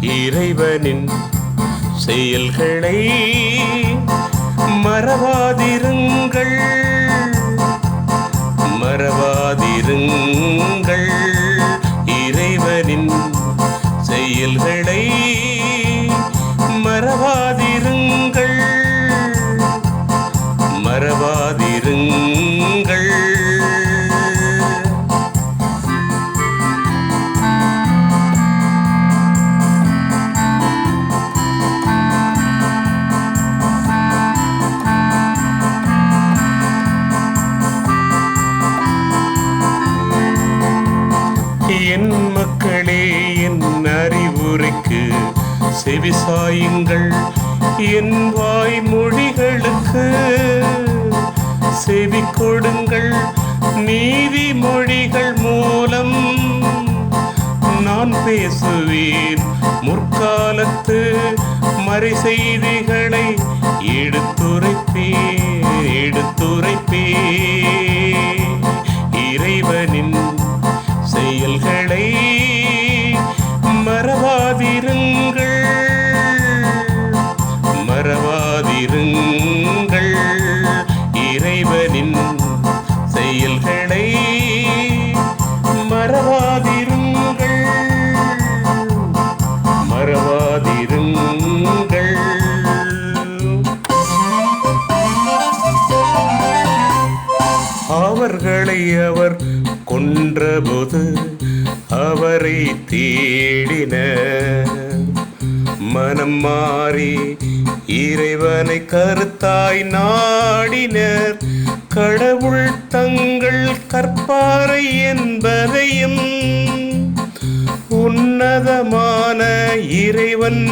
இறைவனின் செயல்களை மறவாதிருங்கள். மறவாதிருங்கள். என் மக்களே என் அறிவுரைக்கு செவிசாயுங்கள். என் வாய்மொழிகளுக்கு செவி கொடுங்கள் நீதிமொழிகள் மூலம் நான் பேசுவேன். முற்காலத்து மறை செய்திகளை எடுத்துரைப்பே எடுத்துரைப்பே இறைவனின் இருங்கள். இறைவனின் செயல்களை மறவாதிருங்கள். மறவாதிருங்கள். அவர்களை அவர் கொன்றபோது அவரை தேடின மனம் மாறி இறைவனை கருத்தாய் நாடினர். கடவுள் தங்கள் கற்பாறை என்பதையும் உன்னதமான இறைவன்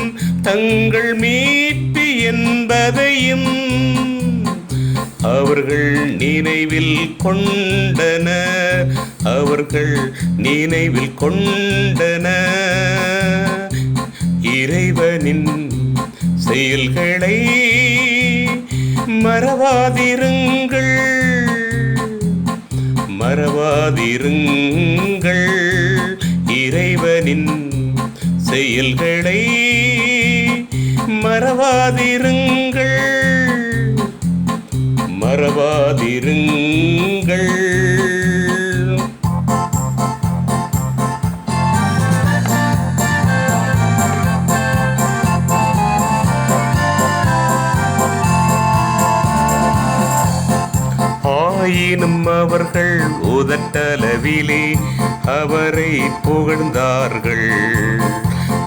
தங்கள் மீட்பு என்பதையும் அவர்கள் நினைவில் கொண்டன அவர்கள் நினைவில் கொண்டன இறைவனின் செயல்களை மறவாதிருங்கள். மறவாதிருங்கள் இறைவனின் செயல்களை மறவாதிருங்கள். மறவாதிருங்கள் ஆயினும் அவர்கள் உதட்டளவிலே அவரை புகழ்ந்தார்கள்.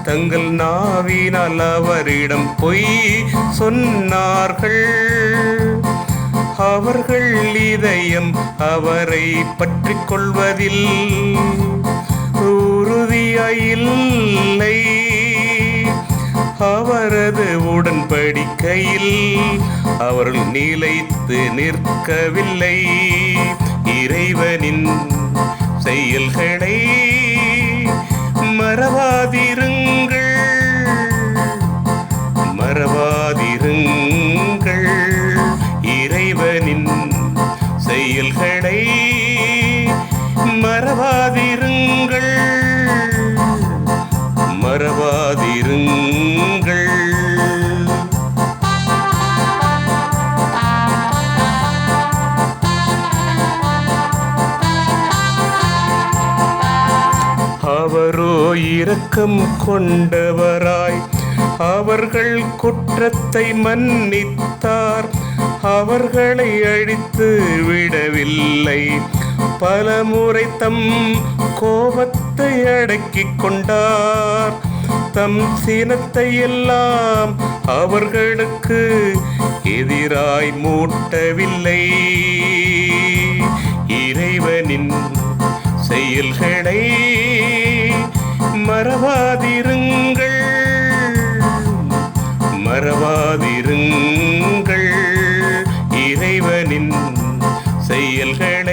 தங்கள் நாவினால் அவரிடம் பொய் சொன்னார்கள். அவர்கள் இதயம் அவரை பற்றிக் கொள்வதில் உறுதியாயில்லை. அவரது உடன்படிக்கையில் அவர்கள் நிலைத்து நிற்கவில்லை. இறைவனின் செயல்களை மறவாதிருங்கள். மறவாதிருங்கள். இறைவனின் செயல்களை மறவாதிருங்கள். மறவாதிருங்கள். அவரோ இரக்கம் கொண்டவராய். அவர்கள் குற்றத்தை மன்னித்தார். அவர்களை அழித்து விடவில்லை. பலமுறை தம் கோபத்தை அடக்கிக் கொண்டார். தம் சினத்தை எல்லாம் அவர்களுக்கு எதிராய் மூட்டவில்லை. இறைவனின் செயல்களை மறவாதிருங்கள். மறவாதிருங்கள். இறைவனின் செயல்களை